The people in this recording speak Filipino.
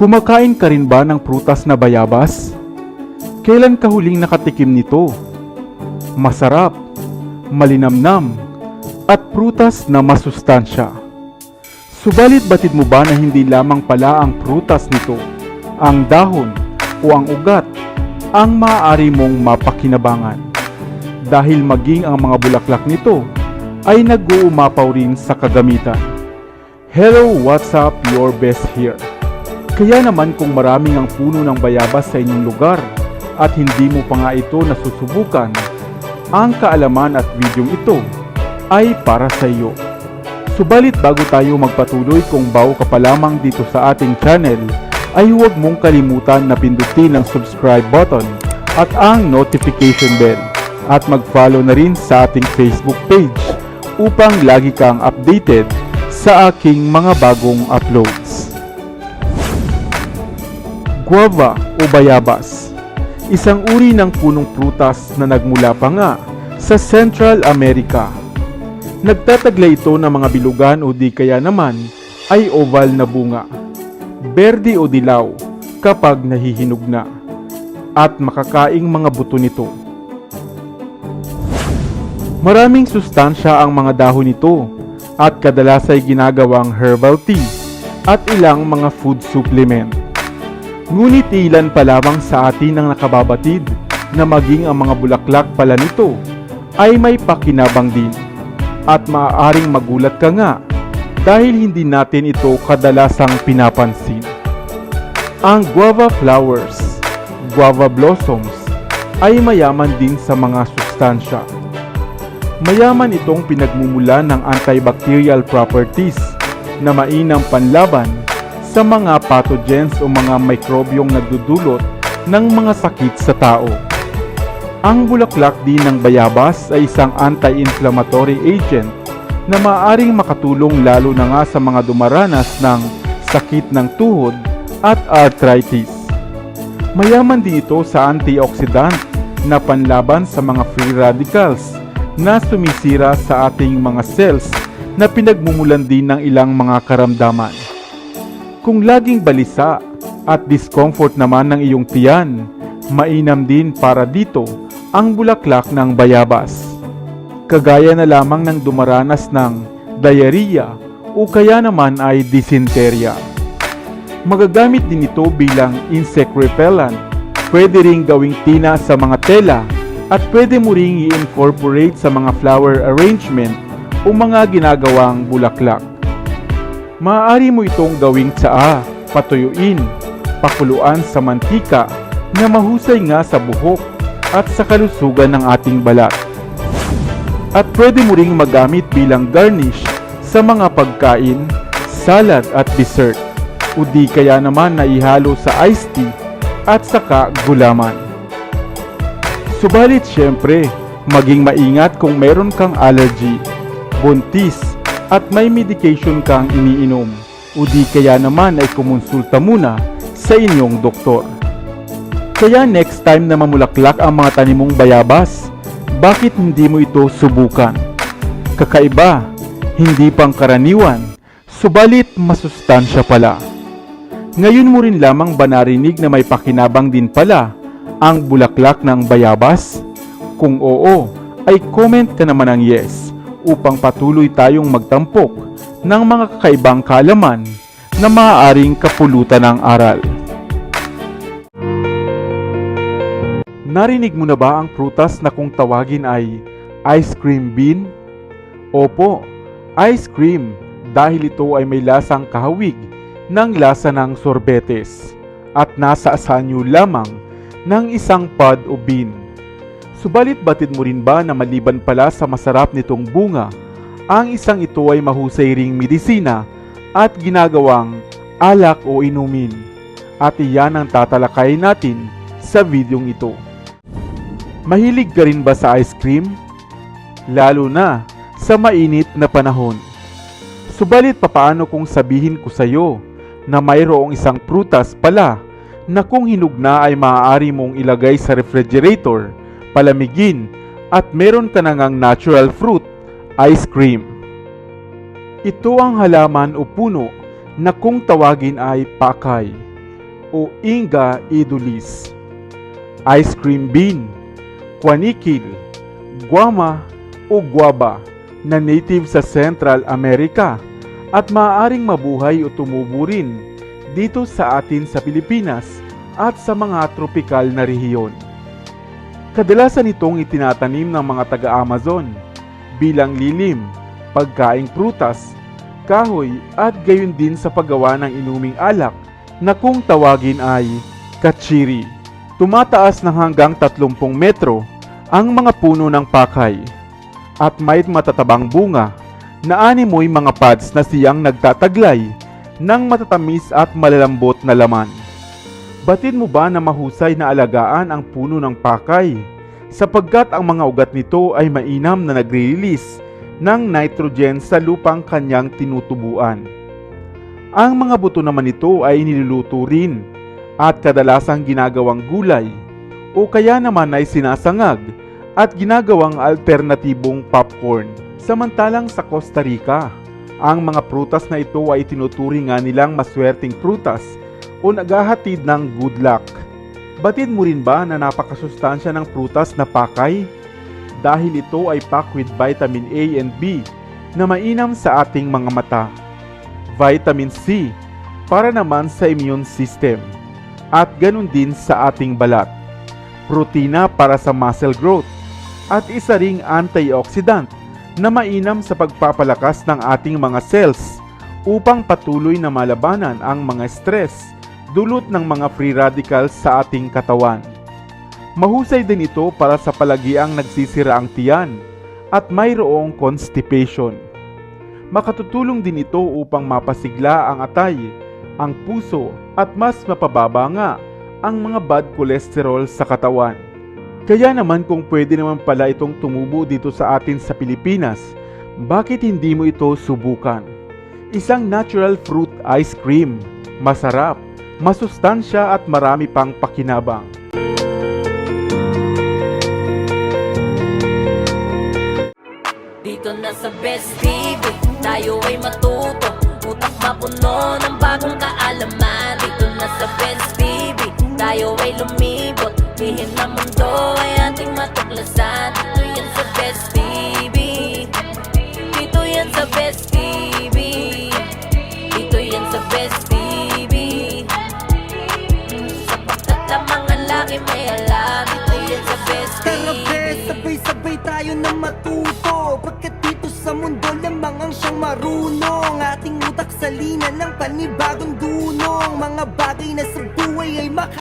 Kumakain ka rin ba ng prutas na bayabas? Kailan ka huling nakatikim nito? Masarap, malinamnam, at prutas na masustansya. Subalit batid mo ba na hindi lamang pala ang prutas nito, ang dahon o ang ugat ang maaari mong mapakinabangan? Dahil maging ang mga bulaklak nito ay nag-uumapaw rin sa kagamitan. Hello, what's up? Your best here. Kaya naman kung maraming ang puno ng bayabas sa inyong lugar at hindi mo pa nga ito nasusubukan, ang kaalaman at videong ito ay para sa iyo. Subalit bago tayo magpatuloy kung bago ka pa lamang dito sa ating channel, ay huwag mong kalimutan na pindutin ang subscribe button at ang notification bell at mag-follow na rin sa ating Facebook page upang lagi kang updated sa aking mga bagong uploads. Guava o bayabas Isang uri ng punong prutas na nagmula pa nga sa Central America. Nagtataglay ito ng mga bilugan o di kaya naman ay oval na bunga. Berde o dilaw kapag nahihinog na. At makakaing mga buto nito. Maraming sustansya ang mga dahon nito at kadalas ay ginagawang herbal tea at ilang mga food supplement. Ngunit ilan pa lamang sa atin ang nakababatid na maging ang mga bulaklak pala nito ay may pakinabang din. At maaaring magulat ka nga dahil hindi natin ito kadalasang pinapansin. Ang guava flowers, guava blossoms, ay mayaman din sa mga sustansya. Mayaman itong pinagmumula ng antibacterial properties na mainam panlaban sa mga pathogens o mga mikrobyong nagdudulot ng mga sakit sa tao. Ang bulaklak din ng bayabas ay isang anti-inflammatory agent na maaaring makatulong lalo na nga sa mga dumaranas ng sakit ng tuhod at arthritis. Mayaman din ito sa antioxidant na panlaban sa mga free radicals na sumisira sa ating mga cells na pinagmumulan din ng ilang mga karamdaman. Kung laging balisa at discomfort naman ng iyong tiyan, mainam din para dito ang bulaklak ng bayabas. Kagaya na lamang ng dumaranas ng diarrhea o kaya naman ay dysenteria. Magagamit din ito bilang insect repellent. Pwede ring gawing tina sa mga tela at pwede mo ring i-incorporate sa mga flower arrangement o mga ginagawang bulaklak. Maaari mo itong gawing tsaa, patuyuin, pakuluan sa mantika na mahusay nga sa buhok at sa kalusugan ng ating balat. At pwede mo ring magamit bilang garnish sa mga pagkain, salad at dessert o di kaya naman na ihalo sa iced tea at saka gulaman. Subalit syempre, maging maingat kung meron kang allergy, buntis, at may medication kang iniinom o di kaya naman ay kumonsulta muna sa inyong doktor. Kaya next time na mamulaklak ang mga tanim mong bayabas, bakit hindi mo ito subukan? Kakaiba, hindi pang karaniwan, subalit masustansya pala. Ngayon mo rin lamang ba narinig na may pakinabang din pala ang bulaklak ng bayabas? Kung oo, ay comment ka naman ng yes upang patuloy tayong magtampok ng mga kakaibang kaalaman na maaaring kapulutan ng aral. Narinig mo na ba ang prutas na kung tawagin ay ice cream bean? Opo, ice cream dahil ito ay may lasang kahawig ng lasa ng sorbetes at nasa asanyo lamang ng isang pod o bean. Subalit batid mo rin ba na maliban pala sa masarap nitong bunga, ang isang ito ay mahusay ring medisina at ginagawang alak o inumin. At iyan ang tatalakay natin sa videong ito. Mahilig ka rin ba sa ice cream? Lalo na sa mainit na panahon. Subalit papaano kung sabihin ko sa iyo na mayroong isang prutas pala na kung hinug na ay maaari mong ilagay sa refrigerator, palamigin at meron ka na ngang natural fruit, ice cream. Ito ang halaman o puno na kung tawagin ay pakay. o Inga edulis, ice cream bean, kwanikil, guama o guava na native sa Central America at maaaring mabuhay o tumubo rin dito sa atin sa Pilipinas at sa mga tropikal na rehiyon. Kadalasan itong itinatanim ng mga taga-Amazon bilang lilim, pagkaing prutas, kahoy at gayon din sa paggawa ng inuming alak na kung tawagin ay kachiri. Tumataas ng hanggang 30 metro ang mga puno ng pakay at may matatabang bunga na animoy mga pads na siyang nagtataglay ng matatamis at malalambot na laman. Batid mo ba na mahusay na alagaan ang puno ng pakay sapagkat ang mga ugat nito ay mainam na nagre-release ng nitrogen sa lupang kanyang tinutubuan. Ang mga buto naman nito ay niluluto rin at kadalasang ginagawang gulay o kaya naman ay sinasangag at ginagawang alternatibong popcorn. Samantalang sa Costa Rica, ang mga prutas na ito ay tinuturing nga nilang maswerteng prutas o naghahatid ng good luck. Batid mo rin ba na napakasustansya ng prutas na pakay? Dahil ito ay packed with vitamin A and B na mainam sa ating mga mata. Vitamin C para naman sa immune system at ganun din sa ating balat. Protina para sa muscle growth at isa ring antioxidant na mainam sa pagpapalakas ng ating mga cells upang patuloy na malabanan ang mga stress dulot ng mga free radicals sa ating katawan. Mahusay din ito para sa palagiang nagsisira ang tiyan at mayroong constipation. Makatutulong din ito upang mapasigla ang atay, ang puso at mas mapababa nga ang mga bad cholesterol sa katawan. Kaya naman kung pwede naman pala itong tumubo dito sa atin sa Pilipinas, bakit hindi mo ito subukan? Isang natural fruit ice cream, masarap, masustansya at marami pang pakinabang. Dito na sa Best TV, tayo ay matuto Utak mapuno ng bagong kaalaman Dito na sa Best TV, tayo ay marunong. Ating utak sa linan ng panibagong dunong. Mga bagay na sa buhay ay maka